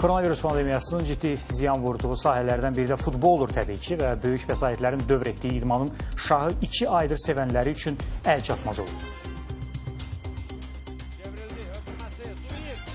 Koronavirus pandemiyasının ciddi ziyan vurduğu sahələrdən biri də futboldur təbii ki və böyük vəsaitlərin dövr etdiyi idmanın şahı 2 aydır sevənləri üçün əl çatmaz oldu.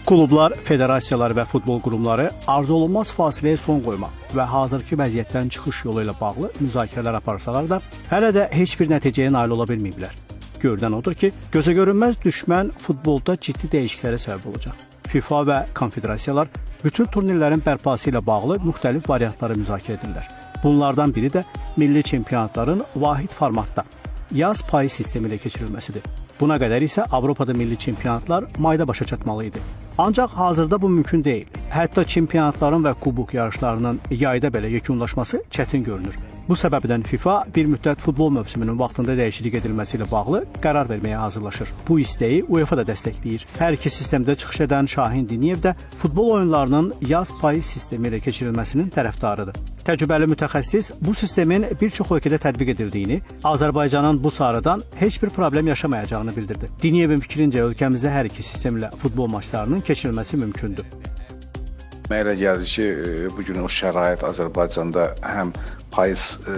Klublar, federasiyalar və futbol qurumları arzuolunmaz fasiləyə son qoymaq və hazırki vəziyyətdən çıxış yolu ilə bağlı müzakirələr aparsalar da, hələ də heç bir nəticəyə nail ola bilməyiblər. Görünən odur ki, gözə görünməz düşmən futbolda ciddi dəyişikliklərə səbəb olacaq. FIFA və konfederasiyalar bütün turnirlərin bərpası ilə bağlı müxtəlif variantları müzakirə edirlər. Bunlardan biri də milli çempionatların vahid formatda yaz payı sistemi ilə keçirilməsidir. Buna qədər isə Avropada milli çempionatlar mayda başa çatmalı idi. Ancaq hazırda bu mümkün deyil. Hətta çempionatların və kubok yarışlarının yayda belə yekunlaşması çətin görünür. Bu səbəbdən FIFA bir müddət futbol mövsümünün vaxtında dəyişiklik edilməsi ilə bağlı qərar verməyə hazırlaşır. Bu istəyi UEFA da dəstəkləyir. Hər iki sistemdə çıxış edən Şahin Diniyev də futbol oyunlarının yaz payı sistemi ilə keçirilməsinin tərəfdarıdır. Təcrübəli mütəxəssis bu sistemin bir çox ölkədə tətbiq edildiyini, Azərbaycanın bu sarıdan heç bir problem yaşamayacağını bildirdi. Diniyevin fikrincə ölkəmizdə hər iki sistemlə futbol maçlarının keçirilməsi mümkündür. Mənə elə gəlir ki, e, bu gün o şərait Azərbaycanda həm payız e,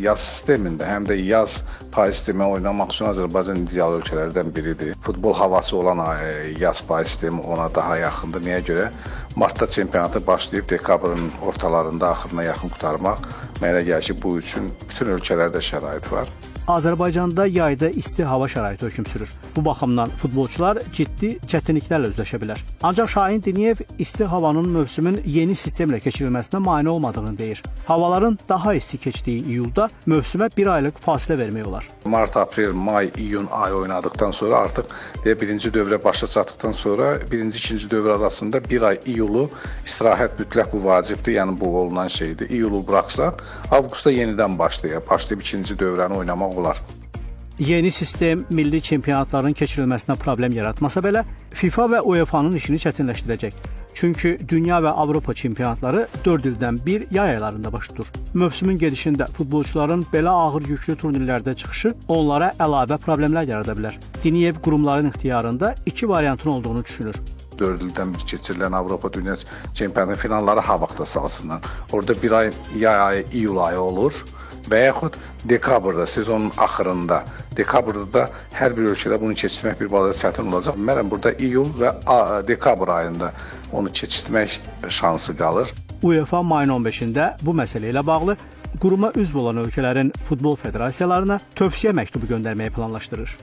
yaz sistemində, həm də yaz payız sistemi oynamaq üçün Azərbaycan ideal ölkələrdən biridir. Futbol havası olan e, yaz payız sistemi ona daha yaxındır. Niyə görə? Martda çempionatı başlayıb dekabrın ortalarında, axırına yaxın qurtarmaq mənə elə gəlir ki, bu üçün bütün ölkələrdə şərait var. Azərbaycanda yayda isti hava şəraiti hökm sürür. Bu baxımdan futbolçular ciddi çətinliklərlə üzləşə bilər. Ancaq Şahin Diniyev isti havanın mövsümün yeni sistemlə keçirilməsinə mane olmadığını deyir. Havaların daha isti keçdiyi iyulda mövsümə 1 aylıq fasilə vermək olar. Mart, aprel, may, iyun ayı oynadıktan sonra artıq deyə birinci dövrə başa çatdıqdan sonra birinci, ikinci dövr arasında bir ay iyulu istirahət mütləq bu vacibdir, yəni bu olunan şeydir. İyulu buraxsaq, avqustda yenidən başlayıb, başlayıb ikinci dövrəni oynamaq olar. Yeni sistem milli çempionatların keçirilməsinə problem yaratmasa belə, FIFA və UEFA-nın işini çətinləşdirəcək. Çünki dünya və Avropa çempionatları 4 ildən bir yay aylarında baş tutur. Mövsümün gedişində futbolçuların belə ağır yüklü turnirlərdə çıxışı onlara əlavə problemlər yarada bilər. Diniyev qurumların ixtiyarında iki variantın olduğunu düşünür. 4 ildən bir keçirilən Avropa Dünya Çempionatı finalları ha vaxta salsınlar. Orada bir ay yay ayı, iyul ayı olur və yaxud dekabrda, sezonun axırında, dekabrda da hər bir ölkədə bunu keçirmək bir balaca çətin olacaq. Mənə burada iyul və dekabr ayında onu keçirmək şansı qalır. UEFA mayın 15-də bu məsələ ilə bağlı quruma üzv olan ölkələrin futbol federasiyalarına tövsiyə məktubu göndərməyi planlaşdırır.